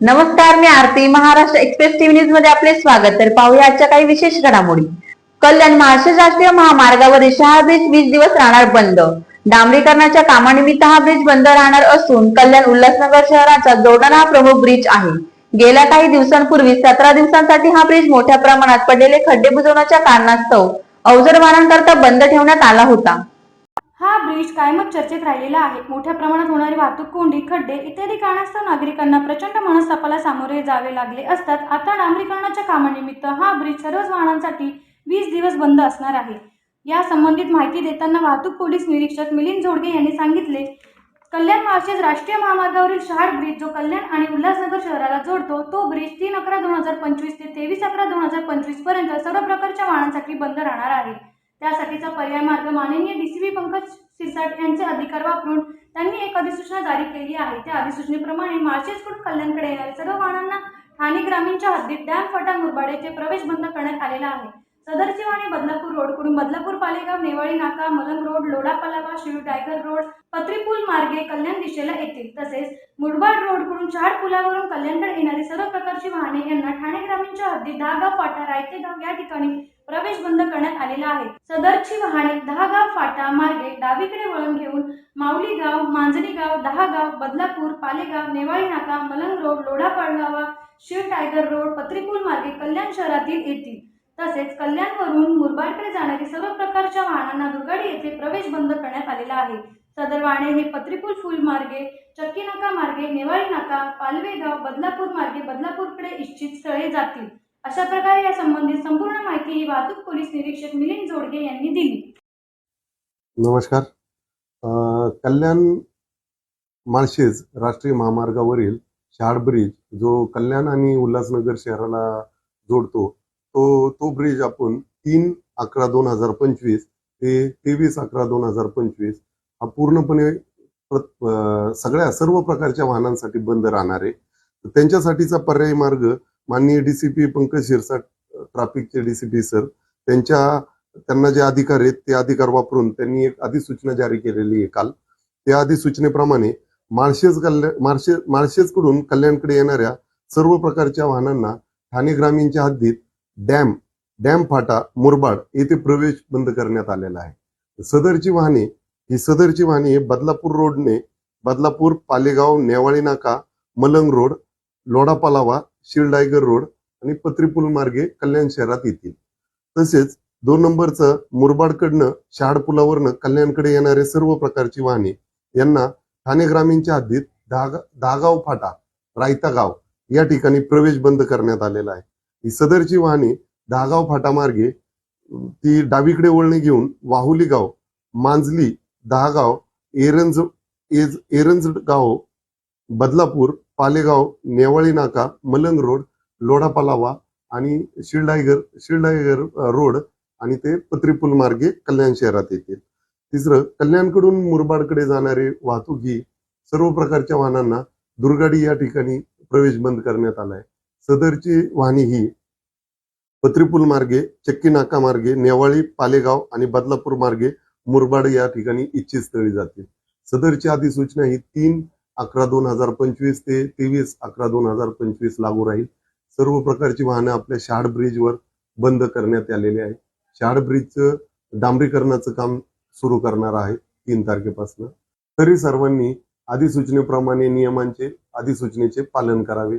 नमस्कार मी आरती. Maharashtra express TV न्यूजमध्ये आपले स्वागत. तर पाहूया आजच्या काही विशेष घडामोडी. कल्याण महाराष्ट्र राष्ट्रीय महामार्गावरील शहा ब्रिज वीस दिवस राहणार बंद. डांबरीकरणाच्या कामानिमित्त हा ब्रिज बंद राहणार असून कल्याण उल्हासनगर शहराचा जोडणारा हा प्रमुख ब्रिज आहे. गेल्या काही दिवसांपूर्वी सतरा दिवसांसाठी हा ब्रिज मोठ्या प्रमाणात पडलेले खड्डे बुजवण्याच्या कारणास्तव अवजड वाहनांकरता बंद ठेवण्यात आला होता. हा ब्रिज कायमच चर्चेत राहिलेला आहे. मोठ्या प्रमाणात होणारी वाहतूक कोंडी खड्डे इत्यादी कारणास्तव नागरिकांना प्रचंड मनस्तापाला सामोरे जावे लागले असतात. आता डांबरीकरणाच्या कामानिमित्त हा ब्रिज सर्वच वाहनांसाठी वीस दिवस बंद असणार आहे. या संबंधित माहिती देताना वाहतूक पोलीस निरीक्षक मिलिंद जोडगे यांनी सांगितले कल्याण मार्शेज राष्ट्रीय महामार्गावरील शहाड ब्रिज जो कल्याण आणि उल्हासनगर शहराला जोडतो तो ब्रिज तीन अकरा दोन हजार पंचवीस ते तेवीस अकरा दोन हजार पंचवीसपर्यंत सर्व प्रकारच्या वाहनांसाठी बंद राहणार आहे. त्यासाठीचा पर्याय मार्ग माननीय D C B Pankaj Sirsat यांचे अधिकार वापरून त्यांनी एक अधिसूचना जारी केली आहे. त्या अधिसूचनेप्रमाणे माळशेजकडून कल्याणकडे येणाऱ्या सर्व वाहनांना ठाणे ग्रामीणच्या हद्दीत डॅम फटा मुरबाड येथे प्रवेश बंद करण्यात आलेला आहे. सदरची आणि Badlapur रोडकडून Badlapur Palegaon Newali Naka Malang road Lodha Shiv tiger road Patripul मार्गे कल्याण दिशेला येतील. तसेच मुरबाड रोडकडून चार पुलावरून कल्याणकडे येणारी सर्व प्रकारची वाहने यांना ठाणे ग्रामीणच्या हद्दीत दहागाव फाटा रायतेगाव या ठिकाणी प्रवेश बंद करण्यात आलेला आहे. सदरची वाहने दहागाव फाटा मार्गे डावीकडे वळण घेऊन माऊली गाव मांजरी गाव दहागाव बदलापूर पालेगाव नेवाळी नाका Malang road Lodha Palava Shiv tiger road Patripul मार्गे कल्याण शहरातील येतील. तसेच कल्याणवरून मुरबाडकडे जाणारी सर्व प्रकारच्या वाहनांना दुर्गाडी येथे प्रवेश बंद करण्यात आलेला आहे. सदर वाहने हे पत्रीपूल फुल मार्गे चक्की नाका मार्गे नेवाळी नाका पालवेगाव बदलापूर मार्गे बदलापूरकडे इच्छित स्थळे जातील. अशा प्रकारे या संबंधित संपूर्ण माहिती ही वाहतूक पोलीस निरीक्षक मिलिंद जोडगे यांनी दिली. नमस्कार. कल्याण माळशेज राष्ट्रीय महामार्गावरील शाड ब्रिज जो कल्याण आणि उल्हासनगर शहराला जोडतो तो तो ब्रिज आपण तीन अकरा दोन हजार पंचवीस ते तेवीस अकरा दोन हजार पंचवीस हा पूर्णपणे सगळ्या सर्व प्रकारच्या वाहनांसाठी बंद राहणार आहे. त्यांच्यासाठीचा पर्यायी मार्ग माननीय डीसीपी पंकज शिरसाट ट्रॅफिकचे डीसीपी सर त्यांच्या त्यांना जे अधिकार आहेत ते अधिकार वापरून त्यांनी एक अधिसूचना जारी केलेली आहे काल. त्या अधिसूचनेप्रमाणे माळशेज कल्याण माळशे माळशेजकडून कल्याणकडे येणाऱ्या सर्व प्रकारच्या वाहनांना ठाणे ग्रामीणच्या हद्दीत डॅम डॅम फाटा मुरबाड येथे प्रवेश बंद करण्यात आलेला आहे. सदरची वाहने ही सदरची वाहने बदलापूर रोडने बदलापूर पालेगाव नेवाळी नाका मलंग रोड लोडापालावा शिरडायगर रोड आणि पत्रीपूल मार्गे कल्याण शहरात येतील. तसेच दोन नंबरचं मुरबाडकडनं शहाड पुलावरनं कल्याणकडे येणारे सर्व प्रकारची वाहने यांना ठाणे ग्रामीणच्या हद्दीत दहा दहागाव फाटा रायता गाव या ठिकाणी प्रवेश बंद करण्यात आलेला आहे. ही सदरची वाहने दहागाव फाटामार्गे ती डावीकडे वळणे घेऊन वाहुली गाव मांजली दहागाव एरंज एज एरंज गाव बदलापूर पालेगाव नेवाळी नाका मलंग रोड लोढापालावा आणि शिल्डायगर शिल्डायगर रोड आणि ते पत्रीपूल मार्गे कल्याण शहरात येतील तिसरं कल्याणकडून मुरबाडकडे जाणारी वाहतूक ही सर्व प्रकारच्या वाहनांना दुर्गाडी या ठिकाणी प्रवेश बंद करण्यात आलाय. सदरची वाहने ही पत्रीपूल मार्गे चक्की नाका मार्गे नेवाळी पालेगाव आणि बदलापूर मार्गे मुरबाड या ठिकाणी इच्छित स्थळी जातील सदरची अधिसूचना ही तीन अकरा दोन हजार पंचवीस ते तेवीस अकरा दोन हजार पंचवीस लागू राहील. सर्व प्रकारची वाहनं आपल्या शहाड ब्रिजवर बंद करण्यात आलेली आहे शहाड ब्रिजचं डांबरीकरणाचं काम सुरू करणार आहे तीन तारखेपासून. तरी सर्वांनी अधिसूचनेप्रमाणे नियमांचे अधिसूचनेचे पालन करावे.